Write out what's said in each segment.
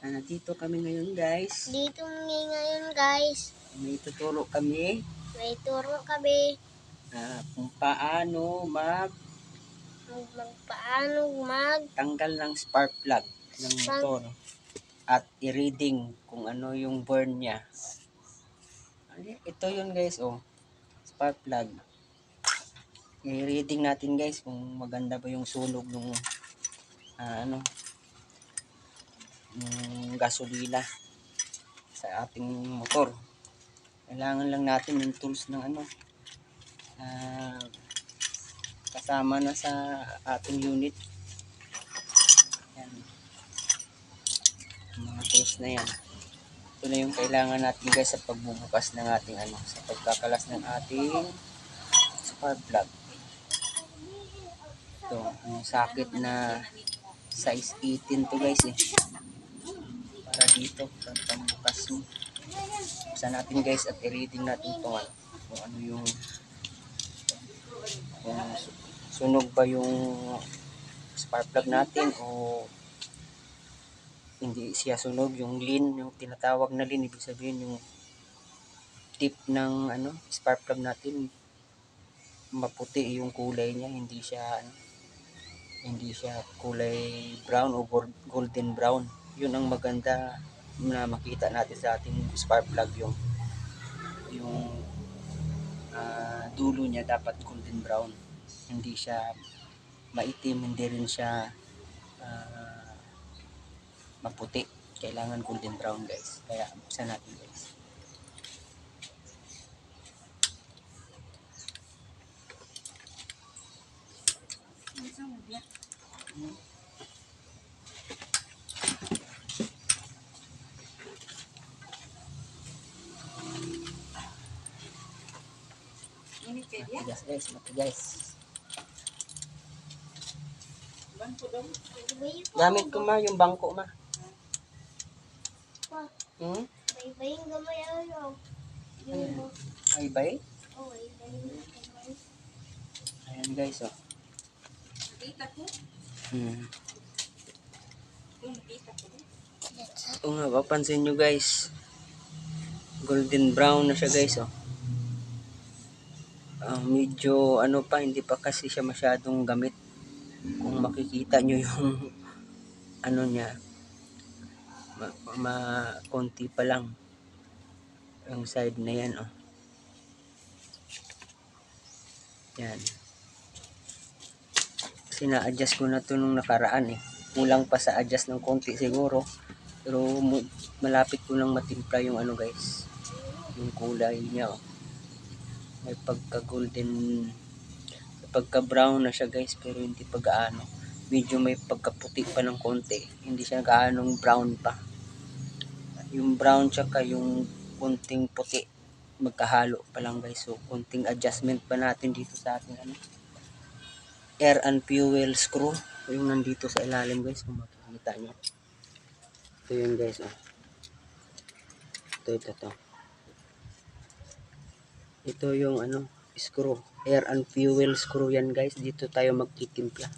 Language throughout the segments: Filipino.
Ah, nandito kami ngayon guys. Dito kami ngayon guys. May tuturo kami May turo kami ah, kung paano magtanggal kung magpaano mag ng spark plug ng Spark- motor at i-reading kung ano yung burn niya. Ito yun guys, oh. Spark plug. I-reading natin guys kung maganda ba yung sunog ng ah, ano ng gasolina sa ating motor. Kailangan lang natin yung tools ng ano ah, kasama na sa ating unit. Yan. Mga tools na yan. Ito na yung kailangan natin guys sa pagbubukas ng ating ano, sa pagkakalas ng ating spark plug. Ito, yung socket na size 18 to guys eh. Para dito, para pambukas mo. Buksan natin guys at i-reading natin ito ano, kung ano yung kung su- sunog ba yung spark plug natin o hindi siya sunog yung lin yung tinatawag na lin ibig sabihin yung tip ng ano spark plug natin maputi yung kulay niya hindi siya ano, hindi siya kulay brown o gol- golden brown yun ang maganda na makita natin sa ating spark plug yung yung ah, dulo niya dapat golden brown. Hindi siya maitim hindi rin siya ah, maputi. Kailangan golden brown guys. Kaya buksan natin guys matigas guys matigas gamit ko ma yung bangko ma hmm? Bay-bay yung gamay ano. Ay bay oh, bay-bay yung gamay. ayan guys oh hmm. Oo nga, papansin nyo guys. Golden brown na siya guys, oh. Ah, medyo ano pa, hindi pa kasi siya masyadong gamit. Kung makikita nyo yung ano niya, ma, ma konti pa lang. Yung side na yan, oh. Yan. Kasi na-adjust ko na to nung nakaraan eh. Kulang pa sa adjust ng konti siguro. Pero malapit ko lang matimpla yung ano guys. Yung kulay niya oh. May pagka golden pagka brown na siya guys pero hindi pa gaano. Medyo may pagkaputi pa ng konti. Hindi siya gaanong brown pa. Yung brown tsaka yung konting puti magkahalo pa lang guys. So konting adjustment pa natin dito sa ating ano air and fuel screw. Yung nandito sa ilalim guys kung makikita nyo. Ito yun guys. Oh. Ito, ito, ito. Ito yung ano, screw. Air and fuel screw yan guys. Dito tayo magtitimpla.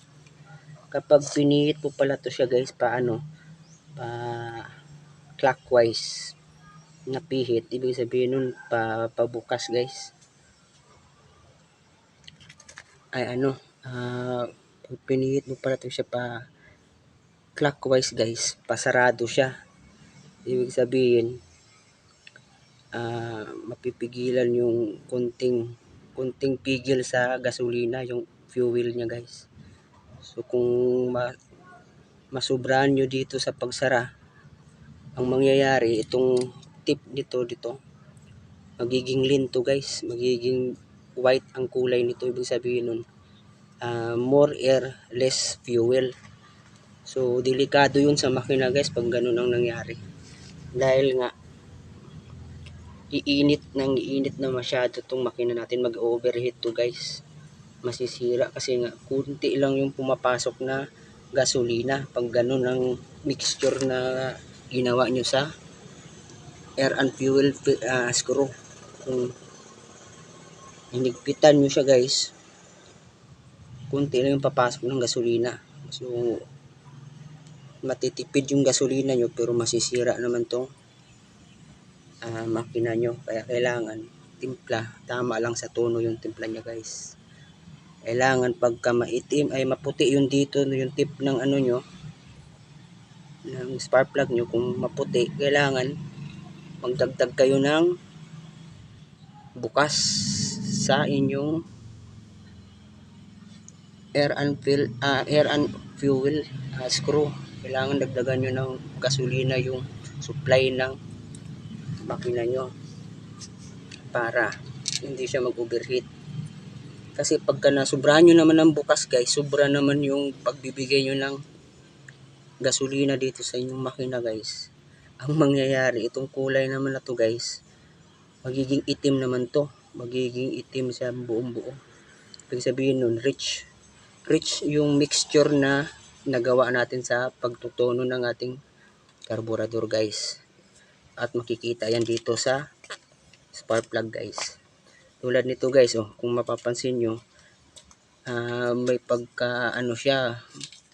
Kapag pinihit mo pala to siya guys, paano? Pa clockwise na pihit. Ibig sabihin nun, pa, pabukas guys. Ay ano, pag pinihit mo pala to siya pa clockwise guys, pasarado siya. Ibig sabihin, ah mapipigilan yung kunting kunting pigil sa gasolina, yung fuel niya guys. So kung ma masubrahan nyo dito sa pagsara, ang mangyayari, itong tip nito dito, magiging linto guys, magiging white ang kulay nito, ibig sabihin nun, ah, more air, less fuel. So, delikado yun sa makina guys pag ganun ang nangyari. Dahil nga, iinit nang iinit na masyado tong makina natin mag-overheat to guys. Masisira kasi nga kunti lang yung pumapasok na gasolina pag ganun ang mixture na ginawa nyo sa air and fuel ah, screw. Kung hinigpitan nyo siya guys, kunti lang yung papasok ng gasolina. So, matitipid yung gasolina nyo pero masisira naman tong ah, makina nyo. Kaya kailangan timpla, tama lang sa tono yung timpla niya guys. Kailangan pagka maitim ay maputi yung dito yung tip ng ano nyo ng spark plug nyo kung maputi kailangan magdagdag kayo ng bukas sa inyong air and fuel, ah, air and fuel ah, screw. Kailangan dagdagan nyo ng gasolina yung supply ng makina nyo para hindi siya mag-overheat. Kasi pagka nasubrahan nyo naman ng bukas guys, sobra naman yung pagbibigay nyo ng gasolina dito sa inyong makina guys. Ang mangyayari, itong kulay naman na to guys, magiging itim naman to. Magiging itim siya buong buo. Ibig sabihin nun, rich. Rich yung mixture na nagawa natin sa pagtutono ng ating carburetor guys. At makikita yan dito sa spark plug guys. Tulad nito guys, oh, kung mapapansin nyo, ah, may pagka ano siya,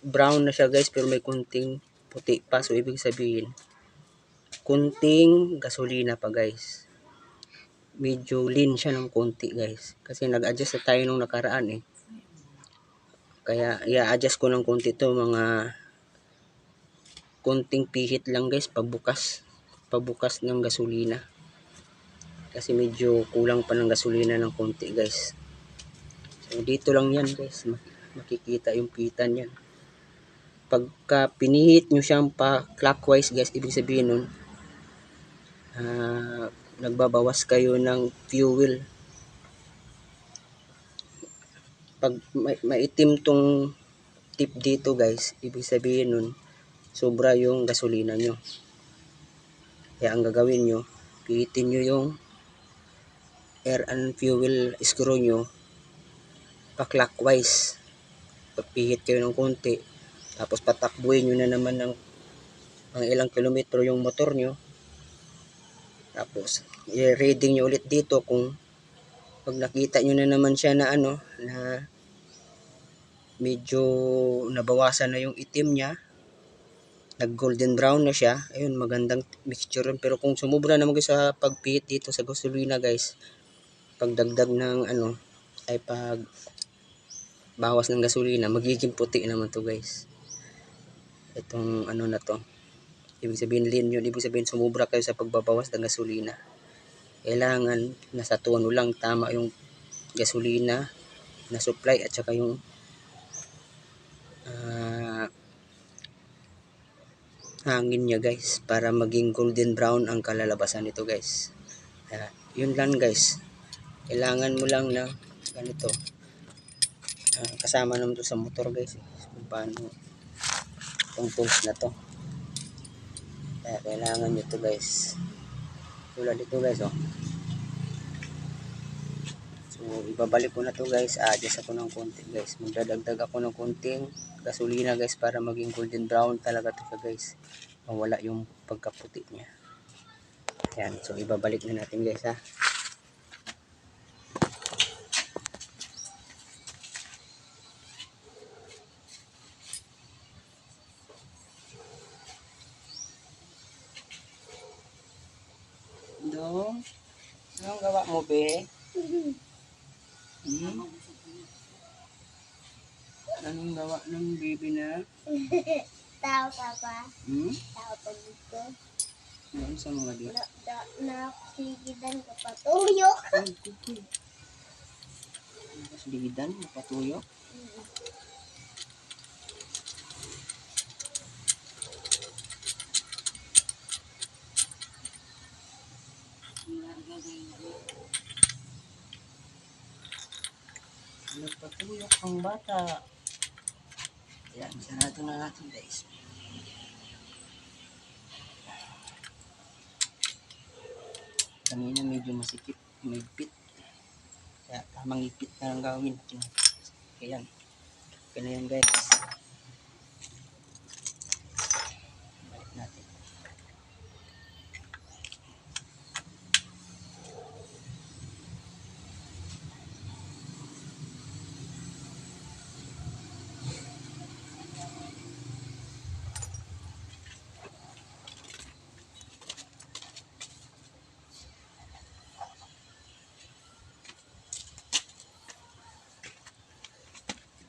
brown na siya guys pero may kunting puti pa. So ibig sabihin, kunting gasolina pa guys. Medyo lean siya ng konti guys. Kasi nag-adjust na tayo nung nakaraan eh. Kaya i-adjust ko ng konti to mga kunting pihit lang guys pagbukas. Pagbukas ng gasolina. Kasi medyo kulang pa ng gasolina ng konti guys. So dito lang yan guys. Mak- Makikita yung pitan yan. Pagka pinihit nyo siyang pa clockwise guys, ibig sabihin nun, ah, nagbabawas kayo ng fuel. Pag ma- maitim tong tip dito guys, ibig sabihin nun, sobra yung gasolina nyo. Kaya ang gagawin nyo, pihitin nyo yung air and fuel screw nyo pa clockwise. Pagpihit kayo ng konti, tapos patakbuhin nyo na naman ng mga ilang kilometro yung motor nyo. Tapos, i-reading nyo ulit dito kung pag nakita nyo na naman siya na ano, na medyo nabawasan na yung itim niya, nag golden brown na siya, ayun, magandang mixture yun. Pero kung sumubra naman kayo sa pagpihit dito sa gasolina guys, pagdagdag ng ano, ay pag bawas ng gasolina, magiging puti naman to guys. Itong ano na to. Ibig sabihin lean yun. Ibig sabihin sumubra kayo sa pagbabawas ng gasolina. Kailangan nasa tono lang tama yung gasolina na supply at saka yung hangin niya guys para maging golden brown ang kalalabasan nito guys. Kaya, yun lang guys. Kailangan mo lang na ganito. Ah, kasama naman to sa motor guys. eh. Kung paano itong tools na to. Kaya kailangan nyo to guys. Tulad dito guys oh. So ibabalik ko na to guys. Adjust ako ng konti guys. Magdadagdag ako ng konting gasolina guys para maging golden brown talaga to guys. Mawala yung pagkaputi niya. Yan. So ibabalik na natin guys ha. Dong, anong gawa mo, be? Hmm? Anong gawa ng baby na? Tao ka pa. Hmm? Tao pa dito. Ano sa mga di? Na, na, nakasigidan ka pa. Tuyok. Ay, kuki. Tapos lidan, napatuyo. Nagpatuyok ang bata. Yan, sarado na natin guys. Kanina medyo masikip, may pit. Kaya tamang ipit na lang gawin natin. Ayan. Okay na yan guys.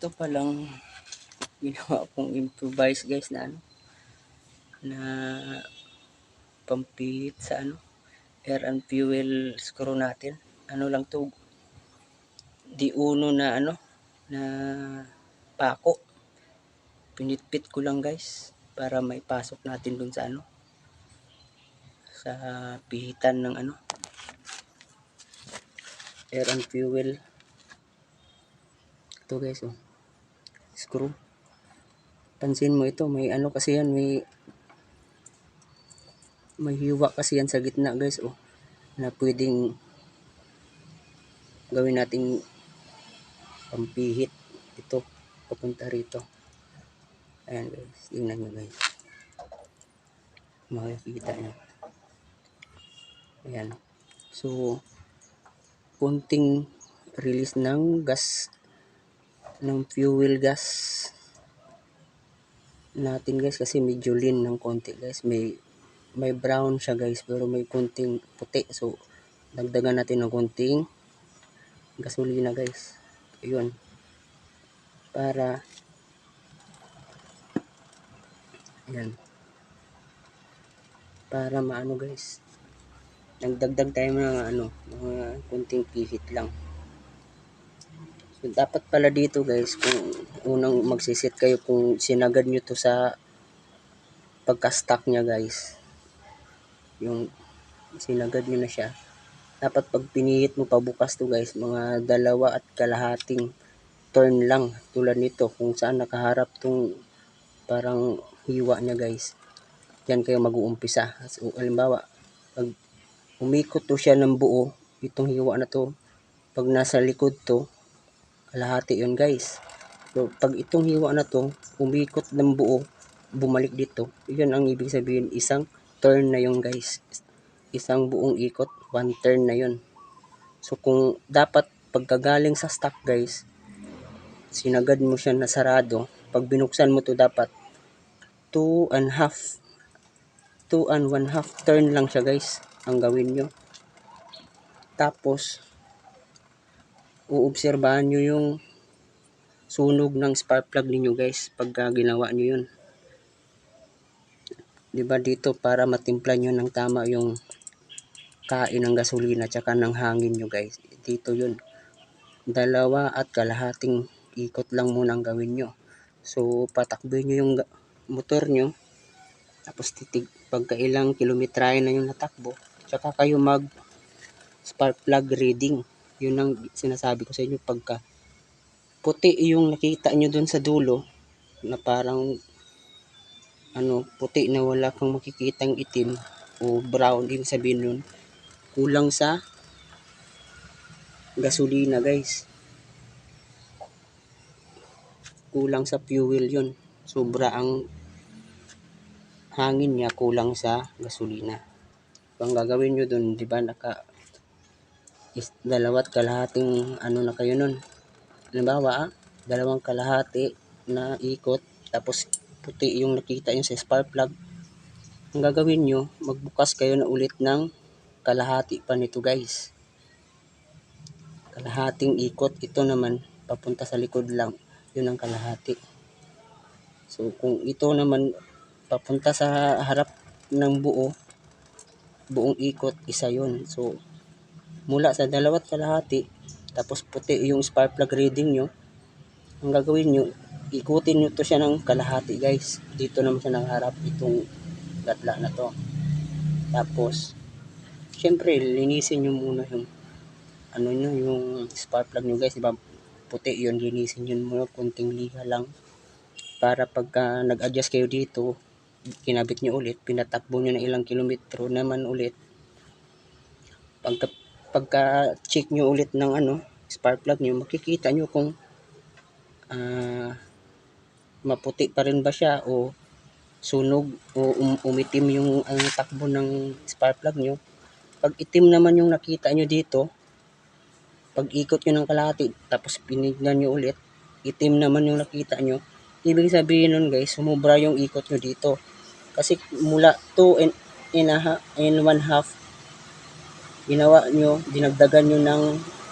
Ito palang ginawa kong improvise guys na ano na pampihit sa ano air and fuel screw natin. Ano lang to di uno na ano na pako. Pinitpit ko lang guys para may pasok natin dun sa ano sa pihitan ng ano air and fuel. Ito guys oh screw. Pansin mo ito may ano kasi yan may may hiwa kasi yan sa gitna guys oh na pwedeng gawin nating pampihit ito papunta rito. Ayan guys tingnan nyo guys. Makikita nyo. Ayan. So kunting release ng gas ng fuel gas natin guys kasi medyo lean ng konti guys. May may brown siya guys pero may konting puti. So dagdagan natin ng konting gasolina guys. Ayun. Para ayan. Para maano guys. Nagdagdag tayo ng ano mga konting pihit lang dapat pala dito guys, kung unang magsisit kayo, kung sinagad nyo to sa pagka-stock niya guys, yung sinagad nyo na siya, dapat pag pinihit mo pabukas to guys, mga dalawa at kalahating turn lang, tulad nito, kung saan nakaharap tong parang hiwa niya guys, yan kayo mag-uumpisa. So, halimbawa, pag umikot to siya ng buo, itong hiwa na to, pag nasa likod to, kalahati yun guys. So, pag itong hiwa na to, umikot ng buo, bumalik dito, yun ang ibig sabihin, isang turn na yun guys. Isang buong ikot, one turn na yun. So, kung dapat pagkagaling sa stock guys, sinagad mo siya na sarado, pag binuksan mo to dapat, two and half, two and one half turn lang siya guys, ang gawin nyo. Tapos, uobserbahan nyo yung sunog ng spark plug ninyo guys pagka ginawa nyo yun. 'Di ba dito para matimpla nyo ng tama yung kain ng gasolina tsaka ng hangin nyo guys. Dito yun. Dalawa at kalahating ikot lang muna ang gawin nyo. So patakboy nyo yung motor nyo tapos titig pagka ilang kilometrahe na yung natakbo tsaka kayo mag spark plug reading yun ang sinasabi ko sa inyo pagka puti yung nakita nyo dun sa dulo na parang ano puti na wala kang makikitang itim o brown ibig sabihin nun kulang sa gasolina guys. Kulang sa fuel yun. Sobra ang hangin niya kulang sa gasolina. So, ang gagawin nyo dun di ba naka is dalawat kalahating ano na kayo nun. Halimbawa, ah, dalawang kalahati na ikot, tapos puti yung nakita yung sa spark plug. Ang gagawin nyo, magbukas kayo na ulit ng kalahati pa nito guys. Kalahating ikot, ito naman papunta sa likod lang. Yun ang kalahati. So kung ito naman papunta sa harap ng buo, buong ikot, isa yun. So mula sa dalawat kalahati, tapos puti yung spark plug reading nyo, ang gagawin nyo, ikutin nyo to siya ng kalahati guys. Dito naman siya nakaharap itong gatla na to. Tapos, syempre, linisin nyo muna yung ano nyo, yung spark plug nyo guys. Diba, puti yun, linisin nyo muna, kunting liha lang. Para pagka nag-adjust kayo dito, kinabit nyo ulit, pinatakbo nyo na ilang kilometro naman ulit, pagka pagka check nyo ulit ng ano spark plug nyo makikita nyo kung ah, maputi pa rin ba siya o sunog o um, umitim yung ang takbo ng spark plug nyo. Pag itim naman yung nakita nyo dito pag ikot nyo ng kalahati tapos pinignan nyo ulit itim naman yung nakita nyo ibig sabihin nun guys sumubra yung ikot nyo dito. Kasi mula 2 and, and, and 1 half ginawa nyo, dinagdagan nyo ng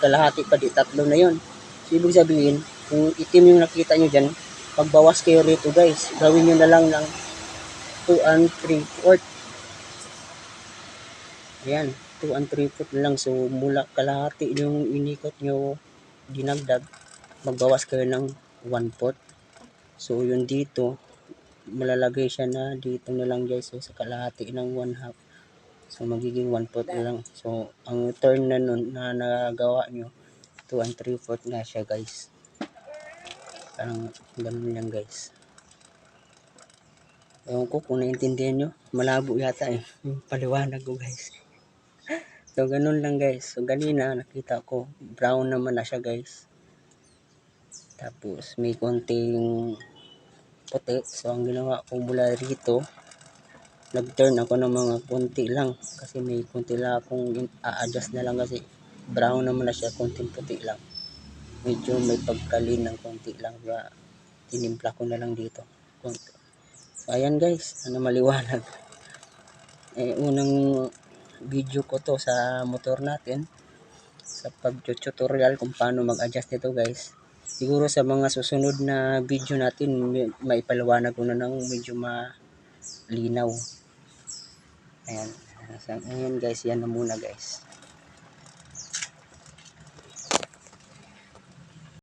kalahati pa di tatlo na yon. So, ibig sabihin, Kung itim yung nakita nyo dyan, pagbawas kayo rito guys, gawin nyo na lang ng 2 and 3 fourth. Ayan, 2 and 3 foot na lang. So, mula kalahati yung inikot nyo dinagdag, magbawas kayo ng 1 foot. So, yun dito, malalagay siya na dito na lang guys. So, sa kalahati ng 1 half. So, magiging 1 foot na lang. So, ang turn na nun na nagawa nyo, 2 and 3 foot na siya guys. Parang ganun lang guys. Ewan ko kung naiintindihan nyo. Malabo yata eh. Paliwanag ko guys. So, ganun lang guys. So, ganina nakita ko, brown naman na siya guys. Tapos, may konting puti. So, ang ginawa ko mula rito, nag-turn ako ng mga konti lang. Kasi may konti lang akong a-adjust na lang kasi brown naman na siya, konting puti lang. Medyo may pagkalin ng konti lang. Kaya, tinimpla ko na lang dito. Konti. So, ayan guys, ano maliwanag. Eh, unang video ko to sa motor natin sa pag-tutorial kung paano mag-adjust nito guys siguro sa mga susunod na video natin maipaliwanag ko na ng medyo malinaw ayan, ayan guys. Yan na muna guys